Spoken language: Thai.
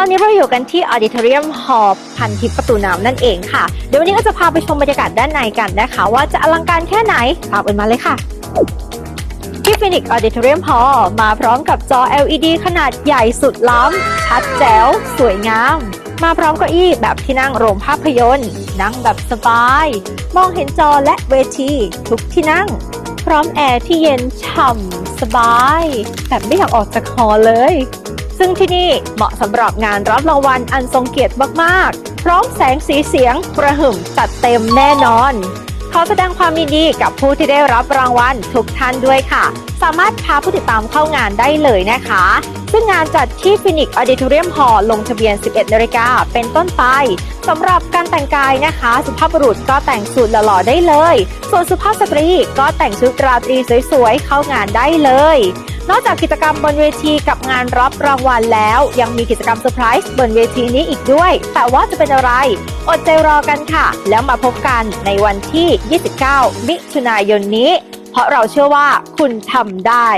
อนนี้เราอยู่กันที่ Auditorium Hall พันทิพย์ประตูน้ำนั่นเองค่ะ เดี๋ยววันนี้ก็จะพาไปชมบรรยากาศด้านในกันนะคะ ว่าจะอลังการแค่ไหนตามกันมาเลยค่ะที่ Phoenix Auditorium Hall มาพร้อมกับจอ LED ขนาดใหญ่สุดล้ำชัดแจ๋ว สวยงาม มาพร้อมเก้าอี้แบบที่นั่งโรงภาพยนตร์ นั่งแบบสบาย มองเห็นจอและเวทีทุกที่นั่ง พร้อมแอร์ที่เย็นฉ่ำสบาย แบบไม่อยากออกจากหอเลย ซึ่งที่นี่เหมาะสำหรับงานรับรางวัลอันทรงเกียรติมากๆ พร้อมแสงสีเสียงกระหึ่มจัดเต็มแน่นอน ขอแสดงความยินดีกับผู้ที่ได้รับรางวัลทุกท่านด้วยค่ะ สามารถพาผู้ติดตามเข้างานได้เลยนะคะ ซึ่งงานจัดที่ Phoenix Auditorium Hall ลงทะเบียน 11นาฬิกาเป็นต้นไปสำหรับการแต่งกายนะคะ สุภาพบุรุษก็แต่งสูทหล่อๆได้เลย ส่วนสุภาพสตรีก็แต่งชุดราตรีสวยๆเข้างานได้เลย นอกจากกิจกรรมบนเวทีกับงานรับรางวัลแล้ว ยังมีกิจกรรมเซอร์ไพรส์บนเวทีนี้อีกด้วย แต่ว่าจะเป็นอะไร อดใจรอกันค่ะ แล้วมาพบกันในวันที่ 29 มิถุนายนนี้ เพราะเราเชื่อว่าคุณทำได้